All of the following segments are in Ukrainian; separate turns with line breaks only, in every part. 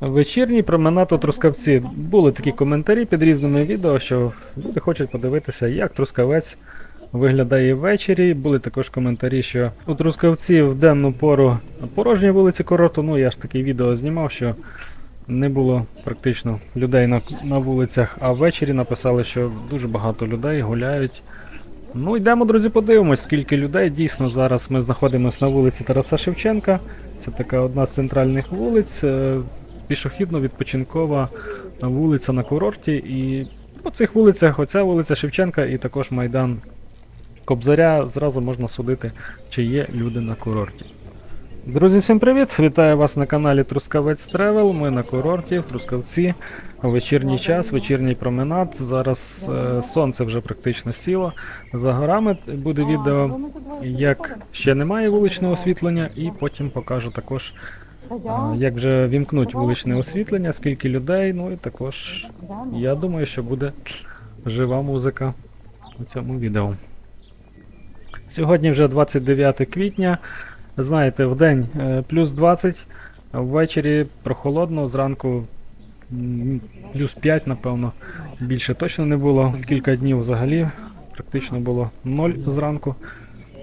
Вечірній променад у Трускавці. Були такі коментарі під різними відео, що люди хочуть подивитися, як Трускавець виглядає ввечері. Були також коментарі, що у Трускавці в денну пору порожні вулиці курорту. Ну, я ж таке відео знімав, що не було практично людей на, на вулицях, а ввечері написали, що дуже багато людей гуляють. Ну, йдемо, друзі, подивимось, скільки людей. Дійсно, зараз ми знаходимося на вулиці Тараса Шевченка. Це така одна з центральних вулиць. Пішохідно-відпочинкова вулиця на курорті. І по цих вулицях, оця вулиця Шевченка і також Майдан Кобзаря, зразу можна судити, чи є люди на курорті. Друзі, всім привіт! Вітаю вас на каналі Трускавець Тревел. Ми на курорті в Трускавці. Вечірній час, вечірній променад. Зараз е, сонце вже практично сіло. За горами буде відео, як ще немає вуличного освітлення, і потім покажу також, як вже вімкнуть вуличне освітлення, скільки людей. Ну і також я думаю, що буде жива музика у цьому відео. Сьогодні вже 29 квітня. Знаєте, в день е, плюс 20, а ввечері прохолодно, зранку плюс 5, напевно. Більше точно не було. Кілька днів взагалі практично було 0 зранку.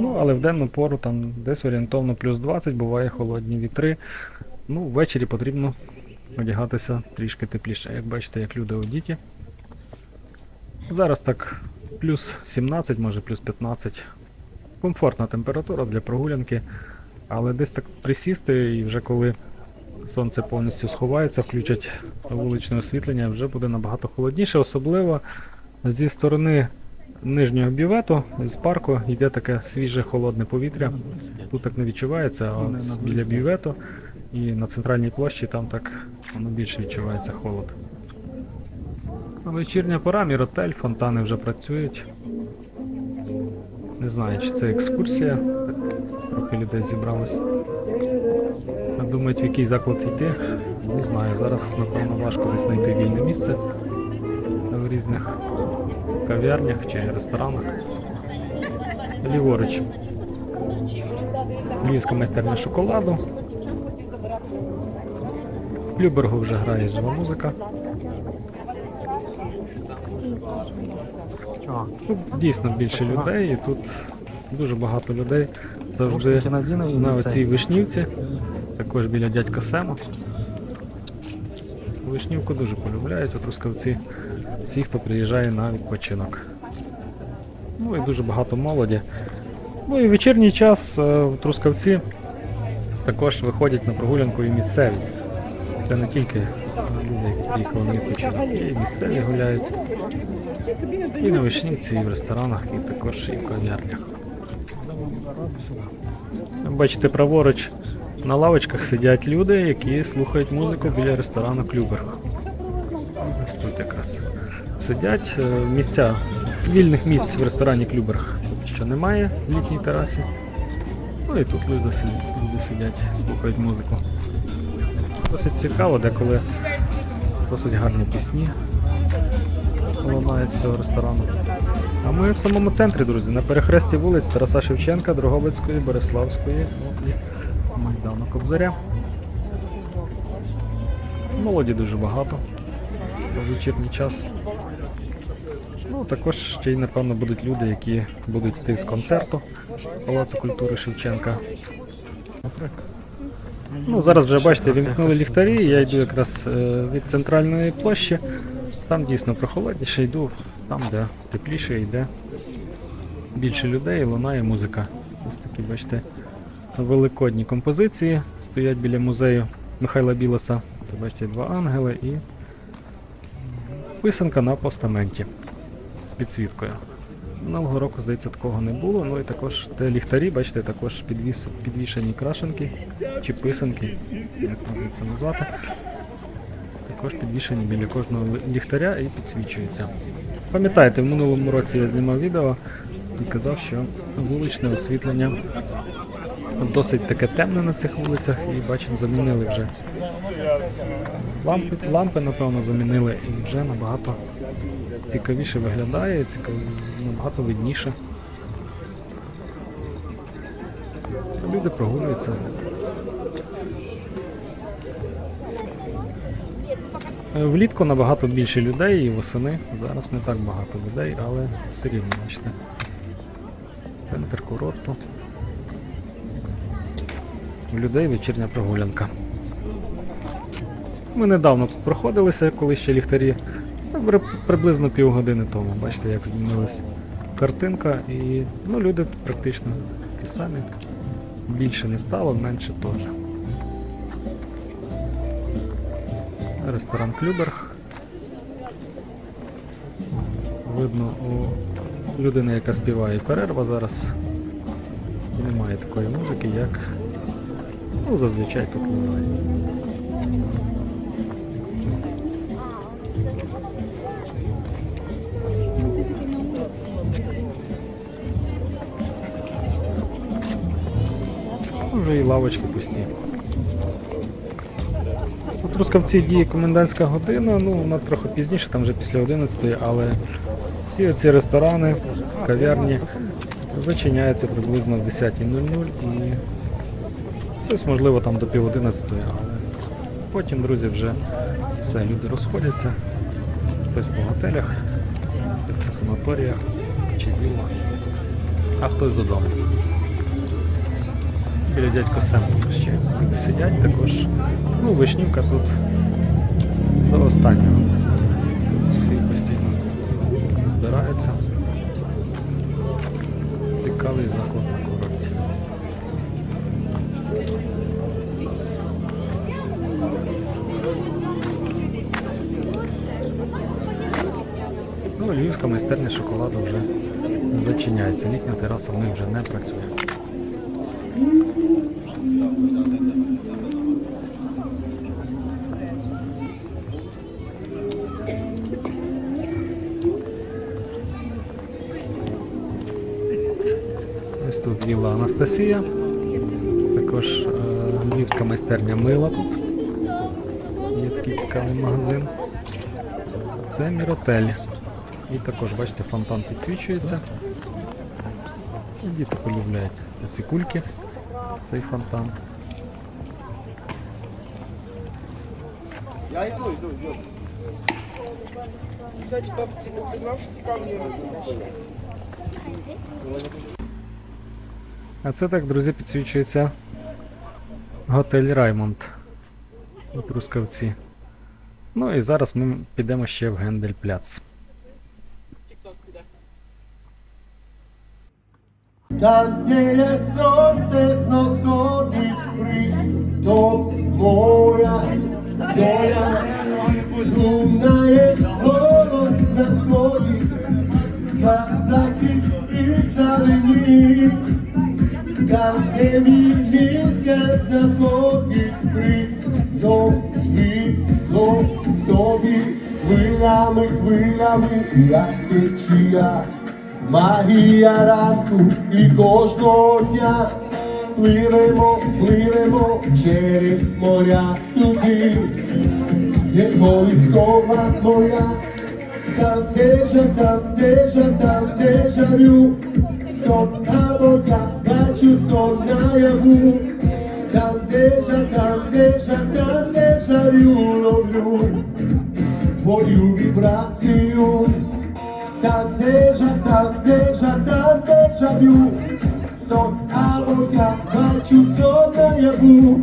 Ну, але в денну пору там десь орієнтовно плюс 20, буває холодні вітри. Ну, ввечері потрібно одягатися трішки тепліше. Як бачите, як люди одіті. Зараз так плюс 17, може плюс 15. Комфортна температура для прогулянки, але десь так присісти і вже коли сонце повністю сховається, включать вуличне освітлення, вже буде набагато холодніше, особливо зі сторони нижнього бювету, з парку йде таке свіже холодне повітря. Тут так не відчувається, а біля бювету і на центральній площі там так воно більше відчувається холод. Вечірня пора, міротель, фонтани вже працюють. Не знаю, чи це екскурсія. Трохи людей зібралось. Думають, в який заклад йти. Не знаю. Зараз, напевно, важко десь знайти вільне місце в різних кав'ярнях чи ресторанах. Ліворуч. Львівська майстерня шоколаду. В Любергу вже грає жива музика. Тут дійсно більше людей, і тут дуже багато людей завжди на оцій вишнівці, також біля дядька Сема. Вишнівку дуже полюбляють у Трускавці, всі, хто приїжджає на відпочинок. Ну і дуже багато молоді. Ну і вечірній час е, в Трускавці також виходять на прогулянку і місцеві. Це не тільки люди, які приїхали на відпочинок, і місцеві гуляють. І на вишнівці, і в ресторанах, і також і в кав'ярнях. Бачите, праворуч на лавочках сидять люди, які слухають музику біля ресторану Клюберг. Ось тут якраз сидять. Е, Місця, вільних місць в ресторані Клюберг що немає в літній терасі. Ну і тут люди сидять, слухають музику. Досить цікаво, деколи досить гарні пісні лунають з цього ресторану. А ми в самому центрі, друзі, на перехресті вулиць Тараса Шевченка, Дрогобицької, Бориславської ну, і Майдану Кобзаря. Молоді дуже багато у вечірній час. Ну, також ще й, напевно, будуть люди, які будуть йти з концерту Палацу культури Шевченка. Ну, зараз вже бачите, вімкнули ліхтарі, я йду якраз е, від центральної площі. Там дійсно прохолодніше йду, там, де тепліше йде більше людей, лунає музика. Ось такі, бачите, великодні композиції стоять біля музею Михайла Білоса. Це бачите, два ангели і писанка на постаменті з підсвіткою. Минулого року, здається, такого не було. Ну і також те ліхтарі, бачите, також підвіс, підвішені крашенки чи писанки, як можна це назвати. Також підвішені біля кожного ліхтаря і підсвічуються. Пам'ятаєте, в минулому році я знімав відео і казав, що вуличне освітлення досить таке темне на цих вулицях, і бачимо, замінили вже лампи, лампи, напевно, замінили, і вже набагато цікавіше виглядає, цікав... набагато видніше. Люди прогулюються. Е, Влітку набагато більше людей і восени. Зараз не так багато людей, але все рівно бачите. Центр курорту. У людей вечірня прогулянка. Ми недавно тут проходилися, коли ще ліхтарі. ну, Приблизно півгодини тому. Бачите, як змінилась картинка і ну, люди практично ті самі. Більше не стало, менше теж. Ресторан Клюберг. Видно у людини, яка співає перерва зараз. Немає такої музики, як ну, зазвичай буває. Ну, Вже і лавочки пусті. У Трускавці діє комендантська година, ну вона трохи пізніше, там вже після 11, але всі оці ресторани, кав'ярні зачиняються приблизно в 10.00 і хтось, можливо, там до пів 11, але потім, друзі, вже все, люди розходяться. Хтось по готелях, хтось по санаторіях чи віллах, а хтось додому. Біля дядько Сем ще сидять також. Ну, вишнівка тут до останнього. Майстерня шоколаду вже зачиняється. Літня тераса в них вже не працює. Ось тут вілла Анастасія. Також е, львівська майстерня мила тут. Є такий цікавий магазин. Це Міротель. І також, бачите, фонтан підсвічується. І діти полюбляють ці кульки, цей фонтан.
Я иду. Кстати, бабки, ну
А це так, друзі, підсвічується готель Раймонд у Трускавці. Ну і зараз ми підемо ще в Гендель-Пляц.
Там, де як сонце знов сходить до моря, доля лунає голос на сході, на захід і вдалині, там, де мій місяць заходить до світло в тобі, хвилями, хвилями, як течія. Магія ранку і кожного дня пливемо, пливемо через моря туди, де колискова твоя, там дежа, там дежа, там дежавю, сон або я бачу сон наяву, там дежа, там дежа, там дежавю ловлю твою вібрацію. Там déjà, там déjà, там déjà vu Сон або я бачу сон наяву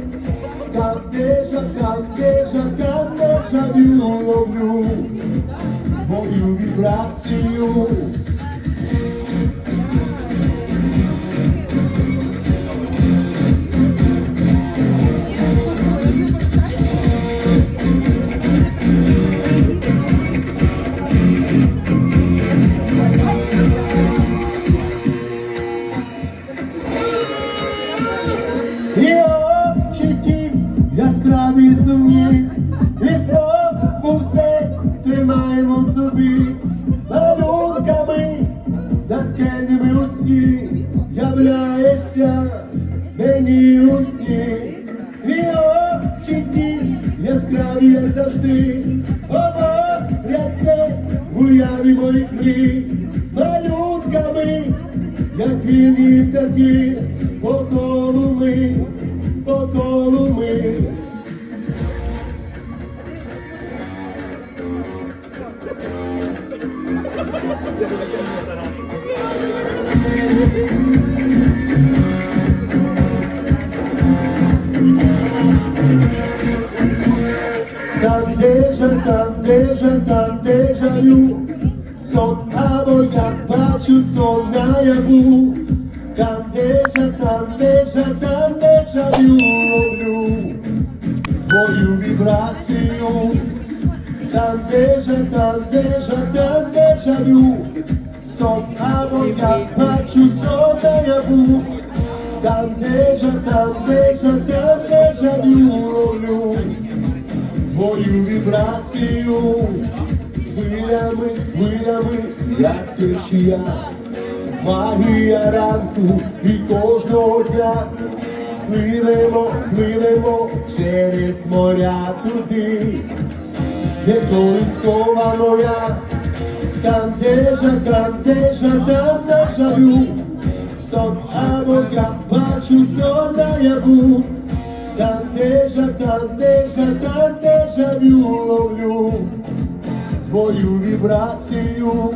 Там déjà, там déjà, там déjà vu ловлю Твою вібрацію в уяві вікні малютками, як вільні такі, по колу ми, по колу ми. Там, де же, там, де же, там. Сон наяву Там déjà, там déjà, там déjà vu ловлю Твою вібрацію. Там déjà, там déjà, там déjà vu Сон або я бачу сон наяву Там déjà, там déjà, там déjà vu ловлю твою вібрацію. Хвилями, хвилями, як течія, магія ранку і кожного дня. Пливемо, пливемо через моря туди, де колискова моя, там дежа, там дежа, там дежа вю, сон або я бачу сон наяву. Там déjà, там déjà, там déjà вю ловлю твою вібрацію